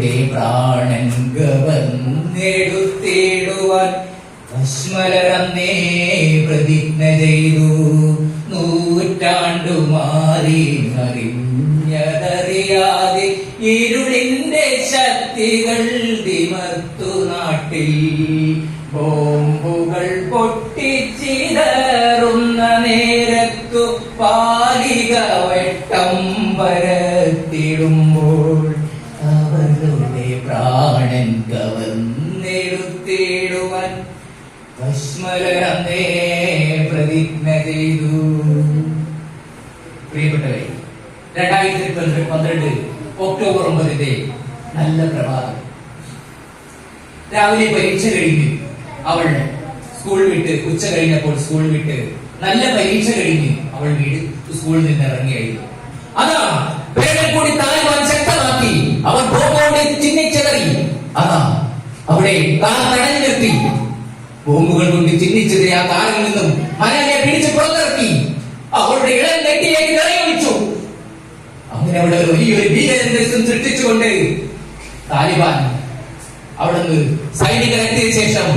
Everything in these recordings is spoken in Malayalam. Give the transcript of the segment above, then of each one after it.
അവളുടെ പ്രാണൻ ഗവർന്നെടുത്തിടുവാൻ ഭസ്മലറന്നേ പ്രതിജ്ഞ ചെയ്തു. നൂറ്റാണ്ടു മാറി മറിഞ്ഞതറിയാതെ ഇരുളിന്റെ ശക്തികൾ തിമർത്തു നാട്ടിൽ. ബോംബുകൾ പൊട്ടിച്ചിതറുന്ന നേരത്തു പാലിക വെട്ടം പരത്തിടുമ്പോൾ പ്രാണൻ കവർന്നെടുത്തിടുവാൻ ഭസ്മലറന്നേ പ്രതിജ്ഞ ചെയ്തു. പ്രിയപ്പെട്ടവരെ രണ്ടായിരത്തി പന്ത്രണ്ട് ഒക്ടോബർ ഒമ്പതിന്റെ നല്ല പ്രഭാതം. രാവിലെ പരീക്ഷ കഴിഞ്ഞ് അവൾ സ്കൂൾ വിട്ട് ഉച്ച കഴിഞ്ഞപ്പോൾ സ്കൂൾ വിട്ട് നല്ല പരീക്ഷ കഴിഞ്ഞ് അവൾ വീട് സ്കൂളിൽ നിന്ന് ഇറങ്ങിയായിരുന്നു. അതാ പേരിൽ അവിടെ കാർ നിർത്തി. ബോംബുകൾ കൊണ്ട് ചിഹ്നിച്ചത് ആ കാറിൽ നിന്നും മലയെ പിടിച്ച് പുറത്തിറക്കി. അവളുടെ ഇളം നെറ്റിയേക്ക് നിറയൊഴിച്ചു അങ്ങനെ അവിടെ വലിയൊരു ഭീകരന്തരീക്ഷം സൃഷ്ടിച്ചുകൊണ്ട് താലിബാൻ അവിടുന്ന് സൈനികരെത്തിയ ശേഷം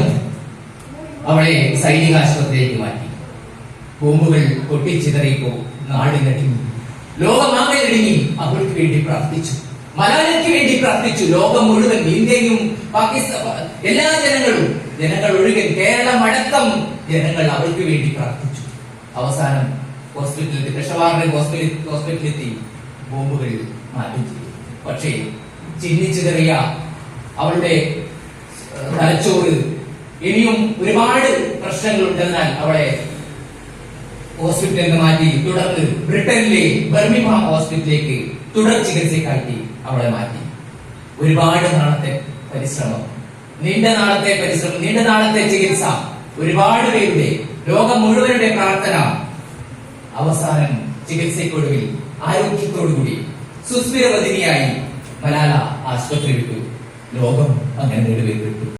അവളെ സൈനിക ആശുപത്രിയിലേക്ക് മാറ്റി. ബോംബുകൾ പൊട്ടിച്ചിതറിയപ്പോ നാടിനടിഞ്ഞു ലോകമാകെ ഇടിഞ്ഞി അവൾക്ക് വേണ്ടി പ്രാർത്ഥിച്ചു. മലാലയ്ക്ക് വേണ്ടി പ്രാർത്ഥിച്ചു. ലോകം മുഴുവൻ ഇന്ത്യയും പാകിസ്ഥാൻ എല്ലാ ജനങ്ങളും. ജനങ്ങൾ ഒഴികെ കേരളം അടക്കം ജനങ്ങൾ അവൾക്ക് വേണ്ടി പ്രാർത്ഥിച്ചു. അവസാനം ഹോസ്പിറ്റലിൽ പെഷവാറിന്റെ ഹോസ്പിറ്റൽ ഹോസ്പിറ്റലിലെത്തി ബോംബുകളിൽ മാറ്റി ചെയ്തു. പക്ഷേ ചിഹ്നിച്ചിതറിയ അവളുടെ തലച്ചോറ് ഇനിയും ഒരുപാട് പ്രശ്നങ്ങൾ ഉണ്ടെന്നാൽ അവളെ ഹോസ്പിറ്റലിൽ മാറ്റി തുടർന്ന് ബ്രിട്ടനിലെ ബർമിംഹാം ഹോസ്പിറ്റലിലേക്ക് തുടർ ചികിത്സക്കാട്ടി അവളെ മാറ്റി. ഒരുപാട് നാളത്തെ പരിശ്രമം നീണ്ട നാളത്തെ പരിശ്രമം നീണ്ട നാളത്തെ ചികിത്സ ഒരുപാട് പേരുടെ ലോകം മുഴുവനുടെ പ്രാർത്ഥന അവസാനം ചികിത്സയ്ക്കൊടുവിൽ ആരോഗ്യത്തോടുകൂടി സുസ്ഥിരവതിനിയായി മലാല ആശുപത്രി വിട്ടു. ലോകം അങ്ങനെ നേടുവേർപ്പെട്ടു